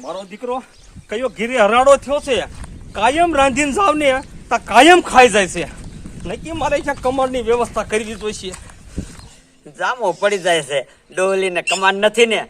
મારો દીકરો કયો ઘીરે હરાડો થયો છે. કાયમ રાંધીને જાવ ને તા કાયમ ખાઈ જાય છે. નક્કી મારે ક્યાં કમરની વ્યવસ્થા કરવી જોઈશે. જામો પડી જાય છે. ડોલીને કમાન નથી ને.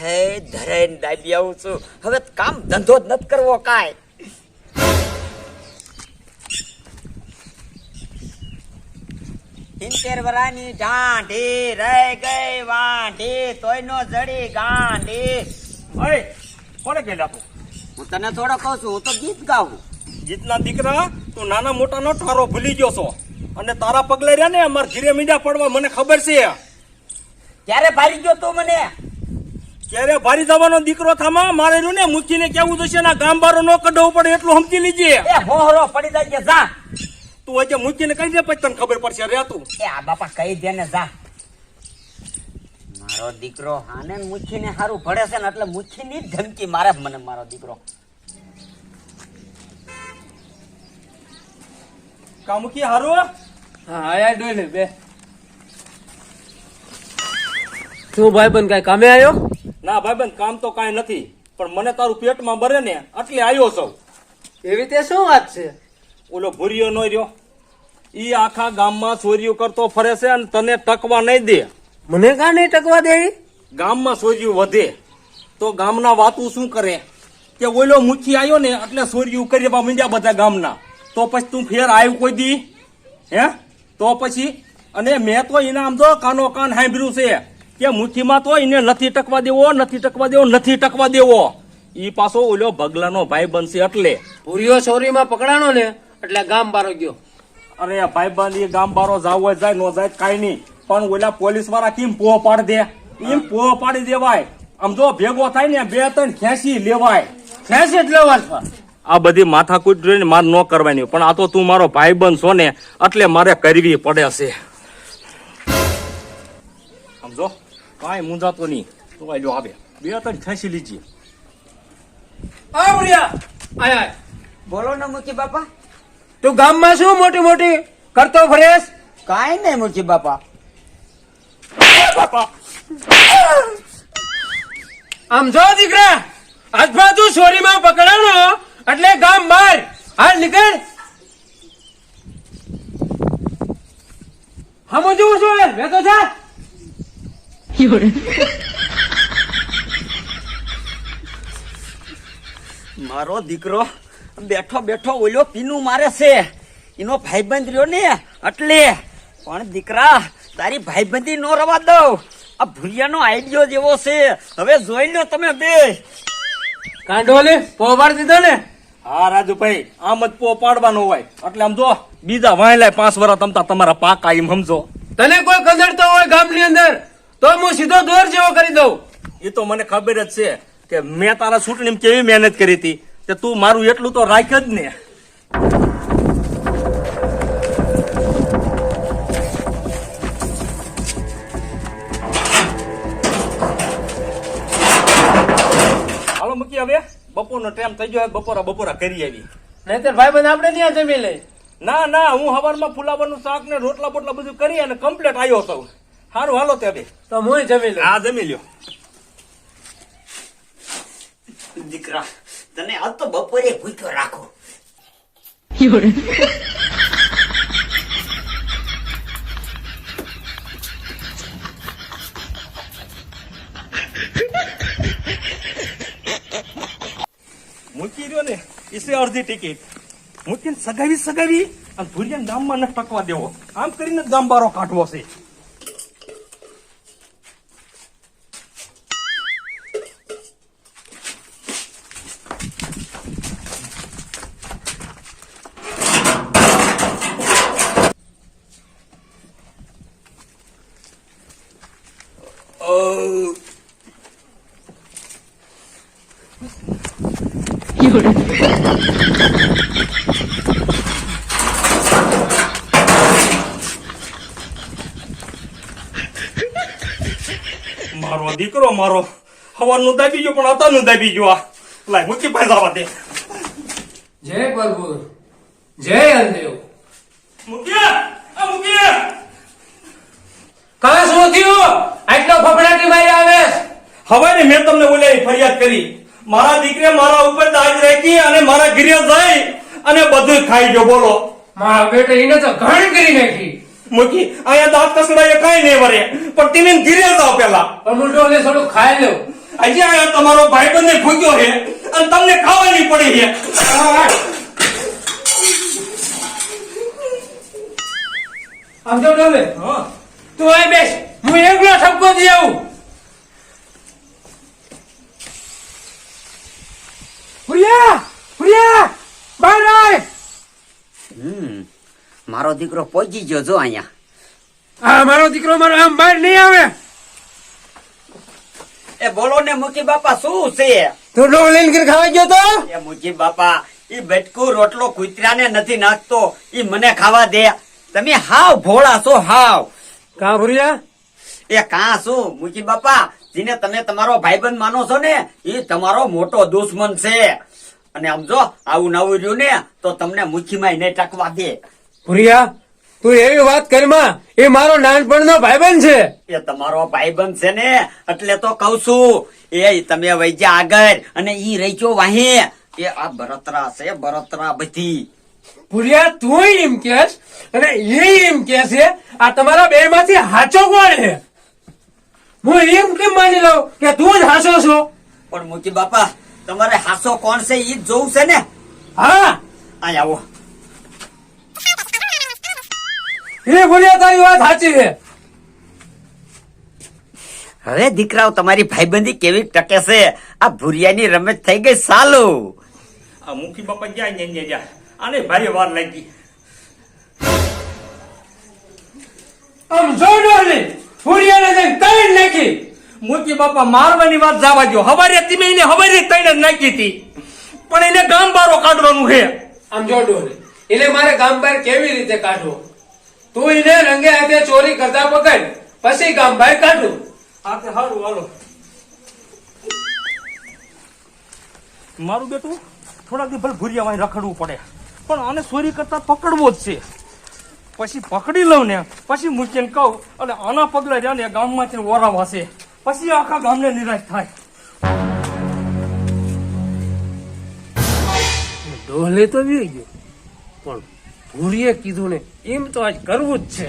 હે ધરાઈને દાબી આવું છું. હવે કામ ધંધો જ નથી કરવો કાંઈ. સિત્તેર વરાની ઢાંઢી રહી ગઈ વાંઢી તોય નો જડી ગાંઢી. કોને કહી આપો હું તને થોડો કહું છું હું તો ગીત ગાઉં. ગીતના દીકરા તું નાના મોટાનો ઠારો ભૂલી ગયો છો. અને તારા પગલે રહ્યા ને અમાર ઘીરે મીંડા પડવા મને ખબર છે. ક્યારે ભારી ગયો તું મને? ક્યારે ભારી જવાનો દીકરો થામા મારે ને મૂકીને કેવું જશે ના ગામ બારો નો કઢવું પડે એટલું સમજી લીજે. એ હોહરો પડી જાય જા. તું આજે મૂકીને કહી દે પછી તને ખબર પડશે. રે તું. એ આ બાપા કહી દે ને જા. મારો દીકરો હાને મુઠ્ઠીને હારું ભળે છે ને એટલે મુઠ્ઠીની જ ધમકી મારે મને મારો દીકરો. કામુકી હારું? હા આયા ડોલે બે. શું ભાઈ બન કઈ કામે આવ્યો ના ભાઈ બન કામ તો કાઈ નથી પણ મને તારું પેટમાં ભરે ને એટલે આવ્યો છું. એવી તે શું વાત છે? ઓલો ભૂરિયો નો રહ્યો. ઈ આખા ગામમાં ચોરીઓ કરતો ફરે છે અને તને ટકવા નહીં દે. મને કા નહીં ટકવા દે? ગામમાં ચોરીઓ વધે. તો ગામના વાતું શું કરે? કે ઓલો મુખી આવ્યો ને એટલે સોર્યું કરી મીંડ્યા બધા ગામના. તો પછી તું ફેર આવ્યું કોઈ દી? હે? તો પછી? અને મેં તો એને આમ તો કાનો કાન સાંભળ્યું છે કે મુઠ્ઠીમાં તો એને નથી ટકવા દેવો નથી ટકવા દેવો નથી ટકવા દેવો. ઈ પાછો ઓલો ભગલાનો ભાઈ બનશે એટલે. ભૂરીયો ચોરીમાં પકડાણો ને એટલે ગામ બારો ગયો. અરે ભાઈ બંધ એ ગામ બારો જાવ હોય જાય નો જાય કાઈ નહીં. પણ ઓલા પોલીસવાળા કેમ પો પાડી દે? એમ પો પાડી દેવાય. આમ જો ભેગો થાય ને બે ત્રણ ખેંચી લેવાય. ખેંચી જ લેવાય આ બધી માથાકૂટ જોઈને મારે ન કરવાની પણ આ તો તું મારો ભાઈ બન છો ને એટલે મારે કરવી પડે છે. સમજો કાંઈ મૂંઝાતો નહીં. તો આ જો આવે. બે ત્રણ ખેંચી લીજી. આ ભૂરિયા આય આય. બોલો ને મુખી બાપા. તું ગામમાં શું મોટી મોટી કરતો ફરેશ? કાંઈ નહીં મુખી બાપા. બાપા આમ જો દીકરા આજમાં તું ચોરીમાં પકડાણો, એટલે ગામ બહાર. હાલ નીકળ. હમું જોઉં છું યાર મેં તો મારો દીકરો બેઠો બેઠો ઓલ્યો પીનું મારે છે. એનો ભાઈબંધ રહ્યો ને, એટલે. પણ દીકરા તારી ભાઈબંધી નો રવા દઉં. આ ભૂલિયાનો આઈડિયો જેવો છે. હવે જોઈ લો તમે બે. કાંડોલે પોવાડ દીધો ને? હા રાજુભાઈ આમ જ પો પાડવાનો હોય. એટલે આમ જો બીજા વાયલાય પાંચ વર્ષ તમતા તમારા પાકા એમ સમજો. તને કોઈ કઝડતો હોય ગામની અંદર તો હું સીધો દોર જેવો કરી દઉં. એ તો મને ખબર જ છે કે મેં તારા ચૂંટણી કેવી મહેનત કરી હતી. કે તું મારું એટલું તો રાખ જ ને. હાલો મૂકી હવે બપોરનો ટાઈમ થઈ ગયો બપોરા બપોરા કરી આવી નહીતર ભાઈ બંધ આપણે ત્યાં જમી લઈ ના ના હું હવારમાં ફુલાવાનું શાક ને રોટલા બોટલા બધું કરી અને કમ્પ્લીટ આવ્યો હતો સારું હાલો ત્યાં બે. તો હું જમી લઉં. હા જમી લ્યો. દીકરા તને આજ તો બપોરે ભૂખ્યો રાખો મૂકી રહ્યો ઈસે અડધી ટિકિટ. મૂકીને સગાવી સગાવી અને ભૂરિયાને ગામમાં ન ટકવા દેવો. આમ કરીને ગામ બારો કાઢવો છે. મારો દીકરો મારો. હવાનું દાબી ગયો પણ હતાનું દાબી ગયો આ. લાય મૂકી પાસે જવા દે. જય પ્રભુ જય હરદેવ. મૂકી આ મૂકી કા શું થયું? આટલો ફફડાટી મારી આવે? હવે ને મેં તમને બોલ્યા ફરિયાદ કરી. મારા દીકરે મારા ઉપર દાજ રાખી અને મારા ઘરે જઈ અને બધું ખાઈ ગયો બોલો. મારા બેટા એને તો ઘણ કરી નાખી. મૂકી અહીંયા દાંત કસડાય કઈ નહીં વરે પણ તેને ઘીરે જાવ પેલા પણ ને થોડું ખાઈ લો. આજે આ તમારો ભાઈ બંને ભૂગ્યો છે અને તમને ખાવાની પડી છે. આમ જો ડોલે હા. તું અહીં બેસ હું એકલો ઠપકો દઈ આવું. પ્રિયા પ્રિયા બહાર આય. હમ મારો દીકરો પહોંચી ગયો જો અહીંયા. આ મારો દીકરો મારો આમ બહાર નહીં આવે. એ બોલો ને મુકી બાપા શું છે? તો ડોલ લઈને ઘર ખાવા ગયો તો? એ મુકી બાપા ઈ બેટકુ રોટલો કૂતરાને નથી નાખતો ઈ મને ખાવા દે. તમે હાવ ભોળા છો હાવ. કા ભૂરિયા એ કા શું? મુકી બાપા જેને તમે તમારો ભાઈબંધ માનો છો ને એ તમારો મોટો દુશ્મન છે. અને આમ જો આવું નવું રહ્યું ને તો તમને મુઠ્ઠીમાં નહીં ટકવા દે. ભુરિયા તું એવી વાત કરમાં એ મારો નાનપણનો ભાઈબંધ છે. એ તમારો ભાઈબંધ છે ને એટલે તો કઉ છું એ તમે વૈજ્યા આગળ અને ઈ રહીચો વાહે એ આ બરતરા છે બરતરા બધી. ભુરિયા તું એમ કેસ અને એ એમ કે છે આ તમારા બે માંથી હાચો કોણ છે? હું એમ કેમ માની લઉં કે તું જ હાસો છો? પણ મોટી બાપા તમારે હાસો કોણ છે એ જ જોવું છે ને? હા. અહીં આવો. એ ભૂરિયા તારી વાત સાચી છે. હવે દીકરાઓ તમારી ભાઈબંધી કેવી ટકે છે? આ ભુરિયાની રમત થઈ ગઈ સાલો. આ મુખી બાપા જાય ને ને જાય આને ભારે વાર લાગી. આમ જો ડોલી ભૂરિયાને જઈને મુખી બાપા મારવાની વાત જવા દો હવારે તમે એને હવારે તઈને નાખી હતી. પણ એને ગામ બારો કાઢવાનું છે. આમ જોડો એને મારે ગામ બહાર કેવી રીતે કાઢવો? તું એને રંગે હાથે ચોરી કરતા પકડ. પછી ગામ બહાર કાઢું. આ તે સારું હાલો. મારું બેટું થોડાક દી ભલે ભૂરિયા વાય રખડવું પડે. પણ આને ચોરી કરતા પકડવો જ છે. પછી પકડી લઉં ને પછી મૂકીને કહું અને આના પગલે રહ્યા ને ગામમાંથી ઓરાવ હશે પછી આખા ગામને નિરાશ થાય ડોલે તો વી ગયો. પણ ભૂરીએ કીધું ને એમ તો આજ કરવું જ છે.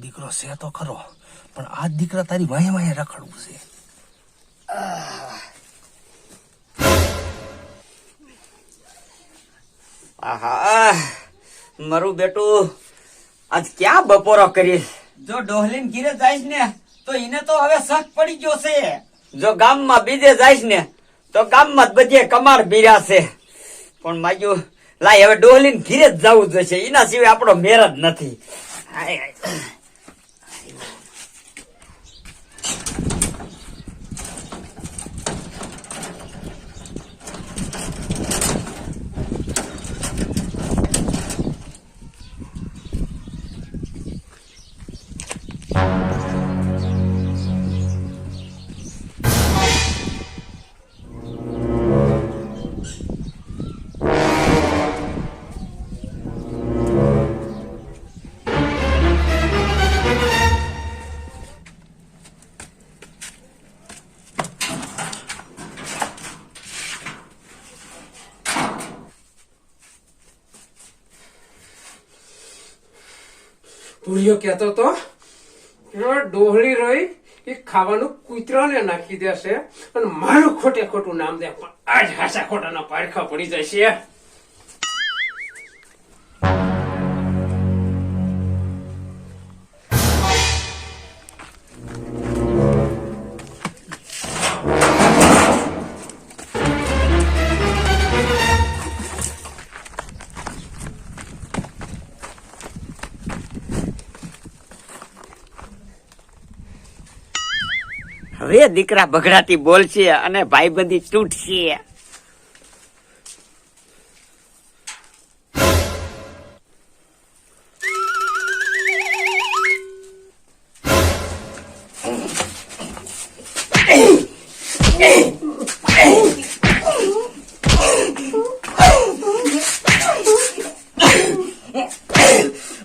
દીકરો છે તો ખરો પણ આ દીકરા તારી વાય વાય રખડવું છે. આહા મારું બેટું આજ ક્યાં બપોરો કરીશ? જો ડોહલીન ઘીરે જાય ને તો એને તો હવે શક પડી ગયો છે. જો ગામમાં બીજે જાય ને તો ગામમાં બધે કમાર બીરા છે. પણ માગ્યું લાય હવે ડોહલીન ઘીરે જ જવું જોઈશે. એના સિવાય આપણો મેર જ નથી. ભૂરીયો કહેતો તો ડોહળી રહી એ ખાવાનું કૂતરાને નાખી દેશે અને મારું ખોટે ખોટું નામ દે, પણ આજ હાસા ખોટાના પારખા પડી જશે. હવે દીકરા બગડાટી બોલશે અને ભાઈબંધી તૂટશે.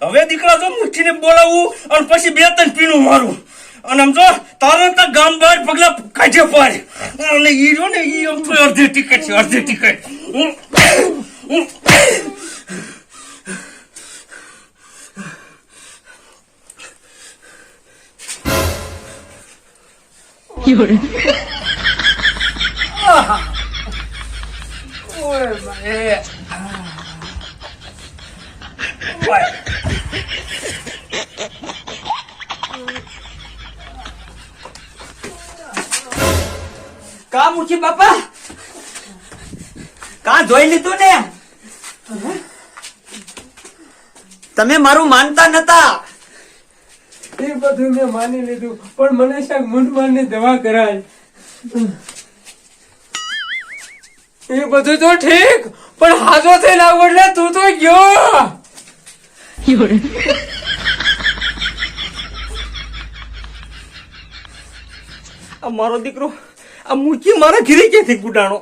હવે દીકરા તો મુઠ્ઠીને બોલાવું અને પછી બે ત્રણ પીણું મારું અને આમ જો તારે તો ગામ બહાર પગલા કાઢે પાડ અને ઈ રહ્યો ને ઈ આમ થોડી અડધી ટિકિટ છે અડધી ટિકિટ ઓય. કા મુખી બાપા? કા જોઈ લીધું ને? તમે મારું માનતા નતા. એ બધું મેં માની લીધું પણ મને શાક મૂંઢમારની દવા કરાય. એ બધું તો ઠીક પણ હાજો થઈ આવું એટલે તું તો ગયો. આ મારો દીકરો આ મૂકી મારા ઘીરે ક્યાંથી ગુડાણો